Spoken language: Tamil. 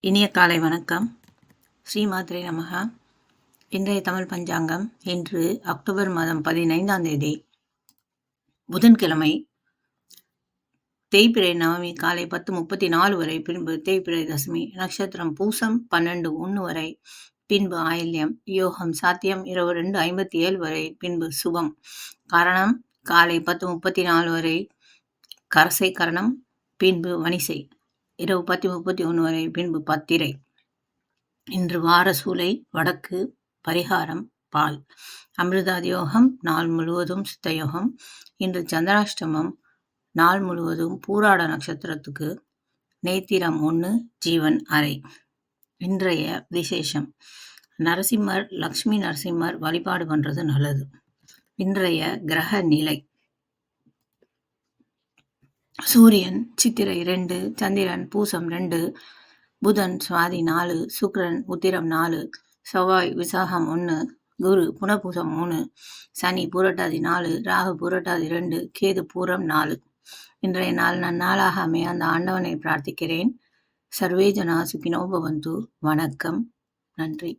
இனிய காலை வணக்கம். ஸ்ரீமாத்ரே நமகா இன்றைய தமிழ் பஞ்சாங்கம் இன்று அக்டோபர் மாதம் பதினைந்தாம் தேதி. புதன்கிழமை. தேய்பிரை நவமி காலை பத்து முப்பத்தி நாலு வரை பின்பு தேய்பிரை தசமி நட்சத்திரம் பூசம் பன்னெண்டு ஒன்று வரை பின்பு ஆயில்யம் யோகம் சாத்தியம் இரவு ரெண்டு ஐம்பத்தி ஏழு வரை பின்பு சுபம். காரணம் காலை பத்து முப்பத்தி நாலு வரை கரசை கரணம் பின்பு வணிசை. இரவு பத்து முப்பத்தி ஒன்று வரை பின்பு பத்திரை. இன்று வார சூலை வடக்கு பரிகாரம் பால். அமிர்தாதியோகம் நாள் முழுவதும் சித்தயோகம் இன்று சந்திராஷ்டமம் நாள் முழுவதும் பூராட நட்சத்திரத்துக்கு. நேத்திரம் ஒன்று ஜீவன் அறை. இன்றைய விசேஷம். நரசிம்மர் லக்ஷ்மி நரசிம்மர் வழிபாடு பண்ணுறது நல்லது. இன்றைய கிரக நிலை. சூரியன் சித்திரை ரெண்டு சந்திரன் பூசம் ரெண்டு புதன் சுவாதி நாலு சுக்ரன் உத்திரம் நாலு செவ்வாய் விசாகம் ஒன்று குரு புனபூசம் மூணு சனி பூரட்டாதி நாலு ராகு பூரட்டாதி ரெண்டு கேது பூரம் நாலு. இன்றைய நாள் நான் நாளாக அமைய அந்த ஆண்டவனை பிரார்த்திக்கிறேன். சர்வேஜனா சுகினோ பவந்து வணக்கம். நன்றி.